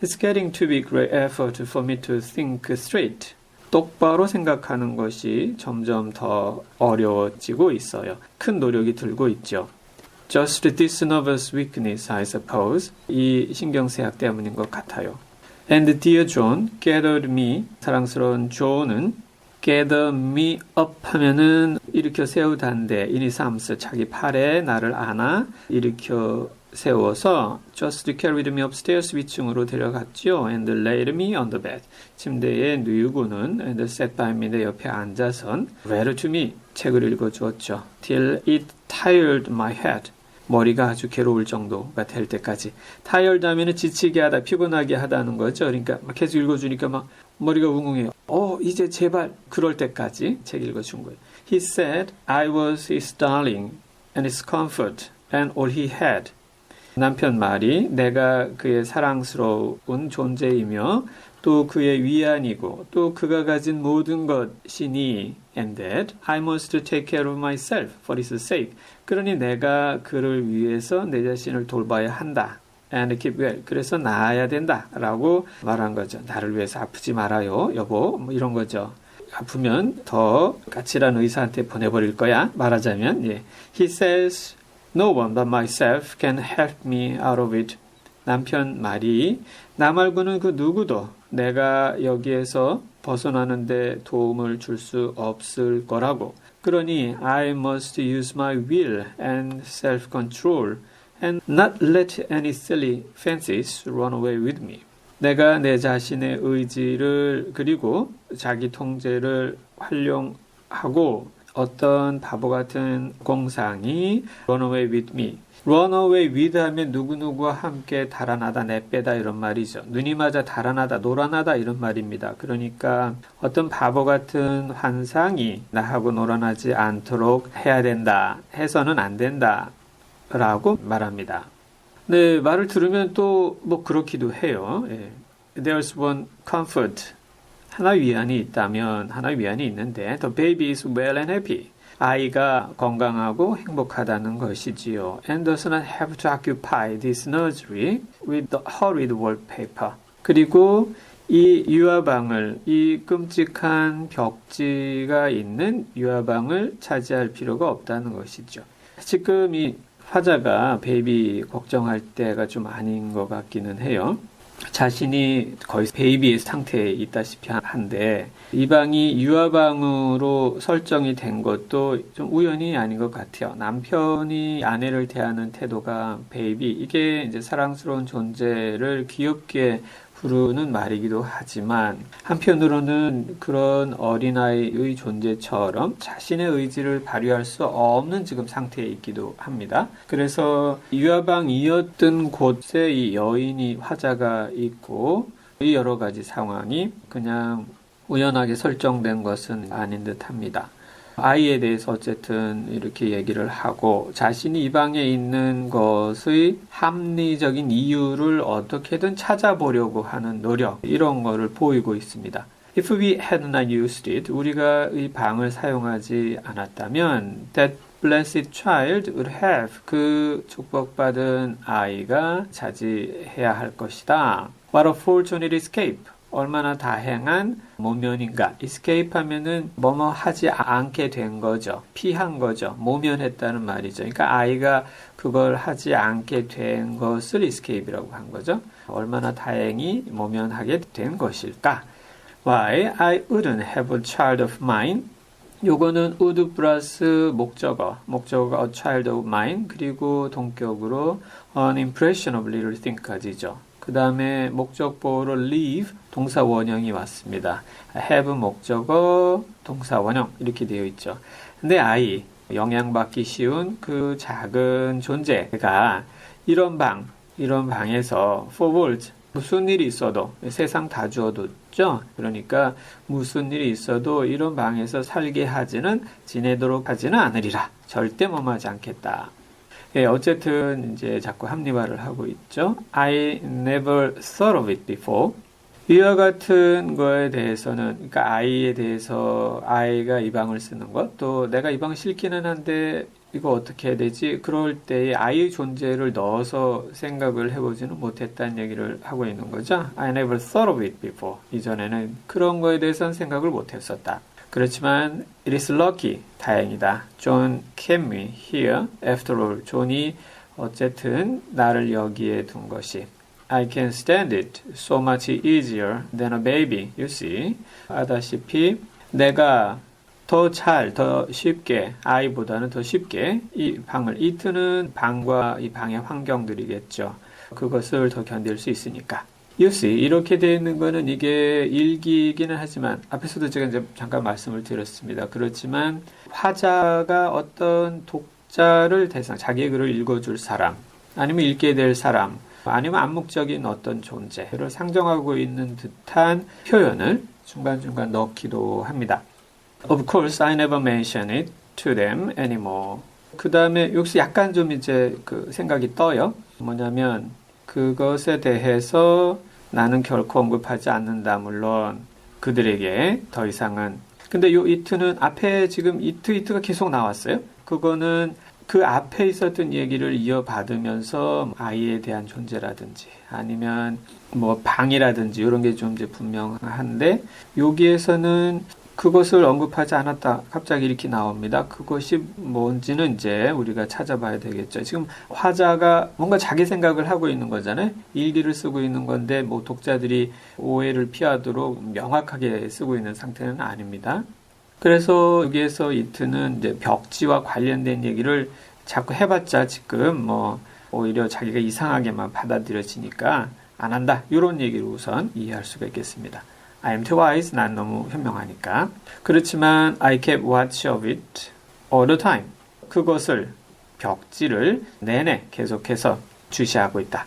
It's getting to be great effort for me to think straight. 똑바로 생각하는 것이 점점 더 어려워지고 있어요. 큰 노력이 들고 있죠. Just this nervous weakness, I suppose. 이 신경쇠약 때문인 것 같아요. And dear John gathered me. 사랑스러운 존은 gather me up 하면은 일으켜 세우다인데 이니 삼스 자기 팔에 나를 안아 일으켜 세워서 just carried me upstairs 위층으로 데려갔죠. and laid me on the bed. 침대에 누이고는 and sat by me 내 옆에 앉아선 read to me 책을 읽어 주었죠. till it tired my head. 머리가 아주 괴로울 정도가 될 때까지. tired 하면은 지치게 하다, 피곤하게 하다는 거죠. 그러니까 막 계속 읽어주니까 막 머리가 웅웅해요. 어, 이제 제발 그럴 때까지 책 읽어준 거예요. He said I was his darling and his comfort and all he had. 남편 말이 내가 그의 사랑스러운 존재이며 또 그의 위안이고 또 그가 가진 모든 것이니 and that I must take care of myself for his sake. 그러니 내가 그를 위해서 내 자신을 돌봐야 한다. Keep well. 그래서 나아야 된다라고 말한 거죠. 나를 위해서 아프지 말아요, 여보. 뭐 이런 거죠. 아프면 더 까칠한 의사한테 보내버릴 거야. 말하자면, 예. He says, no one but myself can help me out of it. 남편 말이 나 말고는 그 누구도 내가 여기에서 벗어나는데 도움을 줄 수 없을 거라고. 그러니 I must use my will and self-control and not let any silly fancies run away with me. 내가 내 자신의 의지를 그리고 자기 통제를 활용하고 어떤 바보 같은 공상이 run away with me. run away with 하면 누구누구와 함께 달아나다 내빼다 이런 말이죠. 눈이 맞아 달아나다 놀아나다 이런 말입니다. 그러니까 어떤 바보 같은 환상이 나하고 놀아나지 않도록 해야 된다. 해서는 안 된다. 라고 말합니다. 네, 말을 들으면 또 뭐 그렇기도 해요. 예. There's one comfort. 하나 위안이 있다면 하나 위안이 있는데 the baby is well and happy. 아이가 건강하고 행복하다는 것이지요. And does not have to occupy this nursery with the horrid wallpaper. 그리고 이 유아방을 이 끔찍한 벽지가 있는 유아방을 차지할 필요가 없다는 것이죠. 지금 이 화자가 베이비 걱정할 때가 좀 아닌 것 같기는 해요. 자신이 거의 베이비 상태에 있다시피 한데 이 방이 유아방으로 설정이 된 것도 좀 우연이 아닌 것 같아요. 남편이 아내를 대하는 태도가 베이비 이게 이제 사랑스러운 존재를 귀엽게 부르는 말이기도 하지만 한편으로는 그런 어린아이의 존재처럼 자신의 의지를 발휘할 수 없는 지금 상태에 있기도 합니다. 그래서 유아방이었던 곳에 이 여인이 화자가 있고 이 여러 가지 상황이 그냥 우연하게 설정된 것은 아닌 듯 합니다. 아이에 대해서 어쨌든 이렇게 얘기를 하고 자신이 이 방에 있는 것의 합리적인 이유를 어떻게든 찾아보려고 하는 노력 이런 거를 보이고 있습니다. If we had not used it, 우리가 이 방을 사용하지 않았다면 that blessed child would have 그 축복받은 아이가 차지해야 할 것이다. What a fortunate escape. 얼마나 다행한 모면인가. escape 하면은 뭐뭐 하지 않게 된 거죠. 피한 거죠. 모면했다는 말이죠. 그러니까 아이가 그걸 하지 않게 된 것을 escape이라고 한 거죠. 얼마나 다행히 모면하게 된 것일까. Why I wouldn't have a child of mine. 요거는 would 플러스 목적어, 목적어가 a child of mine, 그리고 동격으로 an impression of little thing까지죠. 그 다음에 목적보로 leave 동사 원형이 왔습니다. have 목적어 동사 원형 이렇게 되어 있죠. 근데 아이 영향받기 쉬운 그 작은 존재가 이런 방 이런 방에서 forward 무슨 일이 있어도 세상 다 주어뒀죠. 그러니까 무슨 일이 있어도 이런 방에서 살게 하지는 지내도록 하지는 않으리라. 절대 머무하지 않겠다. 예, 어쨌든 이제 자꾸 합리화를 하고 있죠. I never thought of it before. 이와 같은 거에 대해서는, 그러니까 아이에 대해서 아이가 이 방을 쓰는 것, 또 내가 이방 싫기는 한데 이거 어떻게 해야 되지? 그럴 때에 아이의 존재를 넣어서 생각을 해보지는 못했다는 얘기를 하고 있는 거죠. I never thought of it before. 이전에는 그런 거에 대해서는 생각을 못했었다. 그렇지만 it is lucky. 다행이다. John kept me here. After all, 존이 어쨌든 나를 여기에 둔 것이 I can stand it so much easier than a baby. You see. 아다시피 내가 더 잘, 더 쉽게, 아이보다는 더 쉽게 이 방을, 이트는 방과 이 방의 환경들이겠죠. 그것을 더 견딜 수 있으니까. See, 이렇게 되어 있는 거는 이게 일기이기는 하지만, 앞에서도 제가 이제 잠깐 말씀을 드렸습니다. 그렇지만, 화자가 어떤 독자를 대상, 자기의 글을 읽어줄 사람, 아니면 읽게 될 사람, 아니면 암묵적인 어떤 존재를 상정하고 있는 듯한 표현을 중간중간 넣기도 합니다. Of course, I never mention it to them anymore. 그 다음에 여기서 약간 좀 이제 그 생각이 떠요. 뭐냐면 그것에 대해서 나는 결코 언급하지 않는다. 물론 그들에게 더 이상은. 근데 요 이트는 앞에 지금 이트 이트가 계속 나왔어요. 그거는 그 앞에 있었던 얘기를 이어받으면서 아이에 대한 존재라든지 아니면 뭐 방이라든지 이런 게 좀 이제 분명한데 여기에서는 그것을 언급하지 않았다. 갑자기 이렇게 나옵니다. 그것이 뭔지는 이제 우리가 찾아봐야 되겠죠. 지금 화자가 뭔가 자기 생각을 하고 있는 거잖아요. 일기를 쓰고 있는 건데 뭐 독자들이 오해를 피하도록 명확하게 쓰고 있는 상태는 아닙니다. 그래서 여기에서 이트는 이제 벽지와 관련된 얘기를 자꾸 해봤자 지금 뭐 오히려 자기가 이상하게만 받아들여지니까 안 한다. 이런 얘기를 우선 이해할 수가 있겠습니다. I'm too wise. 난 너무 현명하니까. 그렇지만 I kept watch of it all the time. 그것을 벽지를 내내 계속해서 주시하고 있다.